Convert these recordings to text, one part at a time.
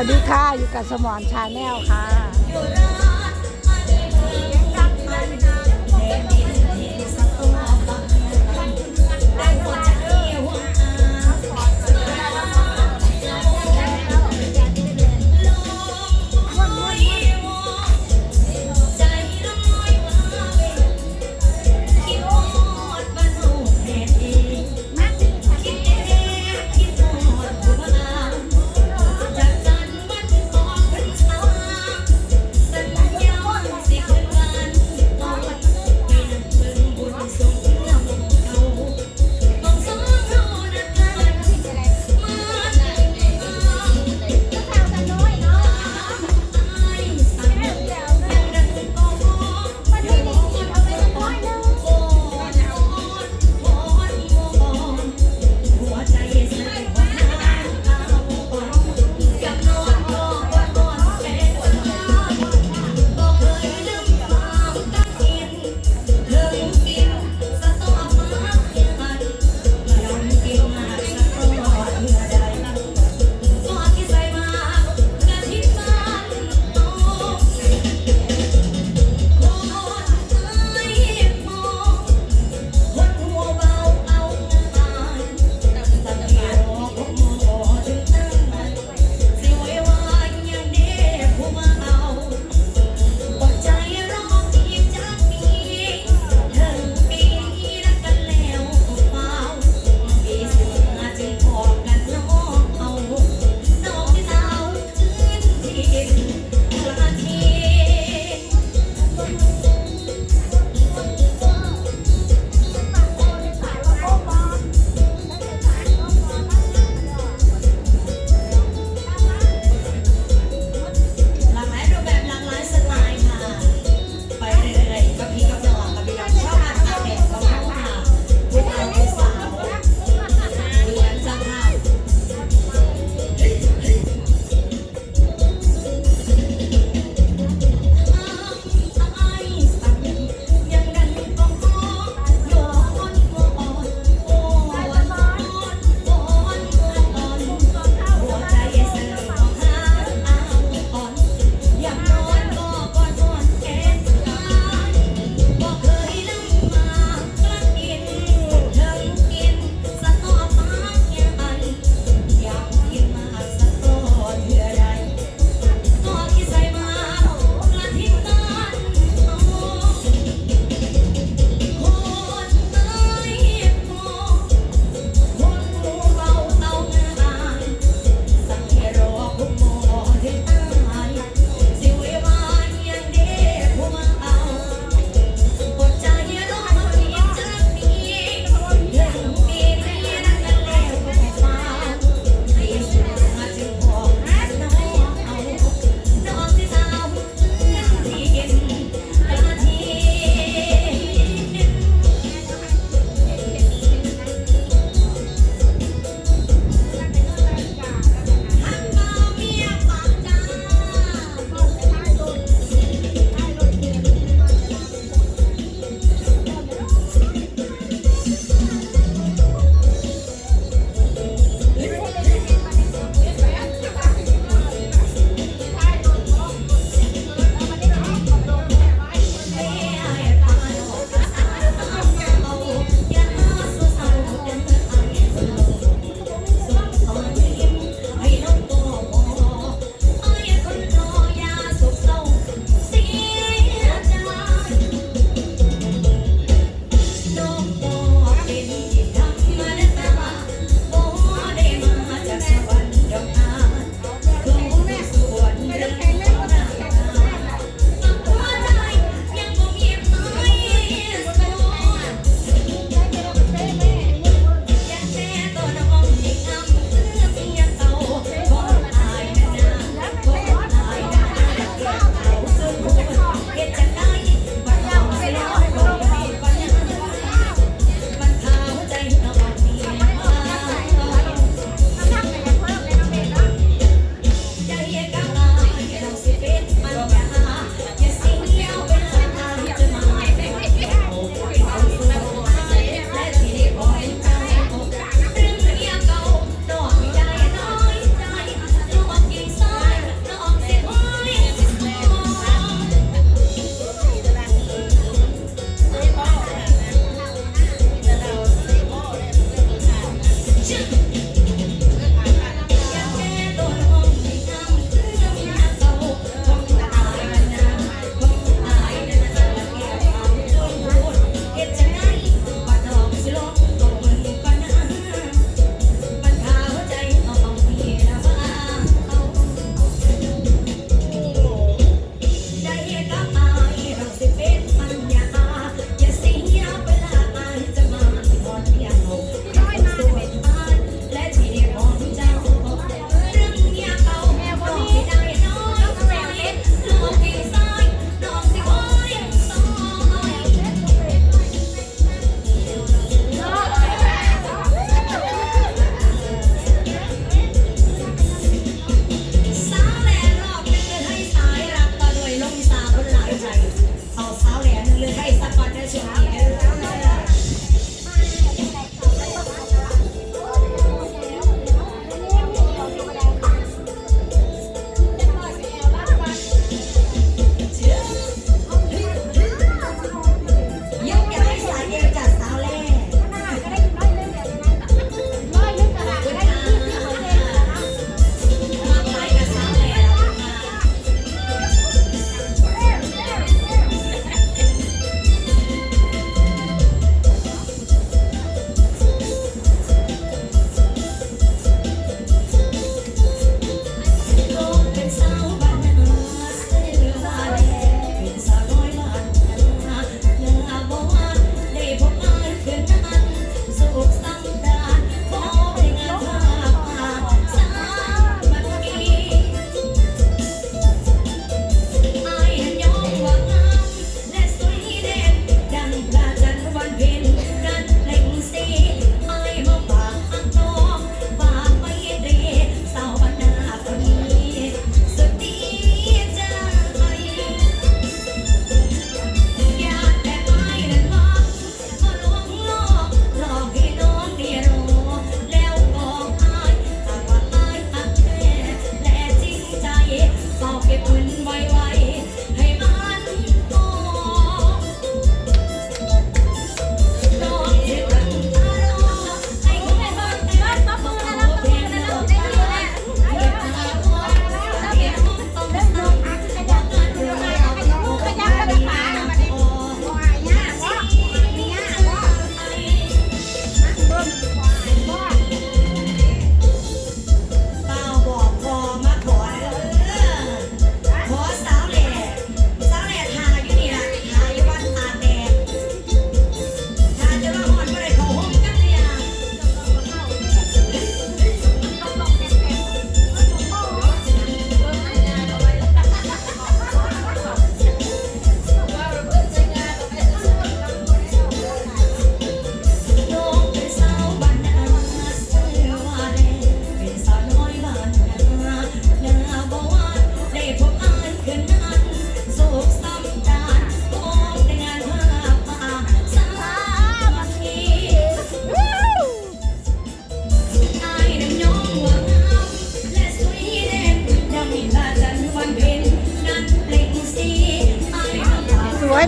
วัสดีค่ะ อยู่กับสมอนชาแนลค่ะ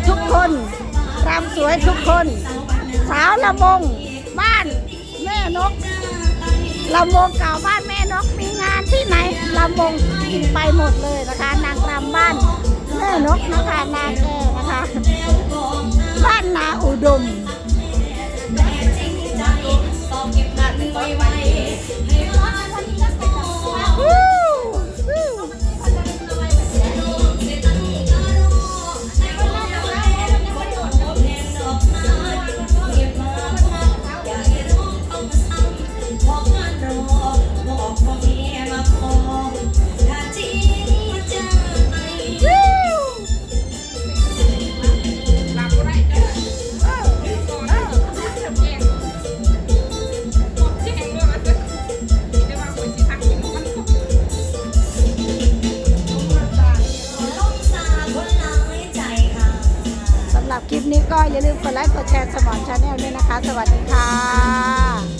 คนรำสวยทุกคน สาวละมงบ้านแม่นกลำวงเก่าบ้านแม่นกมีงานที่ไหนลำวงกินไปหมดเลยนะคะ นางรำบ้านแม่นกนะคะนางแก่นะคะ บ้านนาอุดมวู้ืมกดไลค์กดแชร์สมอนชาแนลด้วยนะคะ สวัสดีค่ะ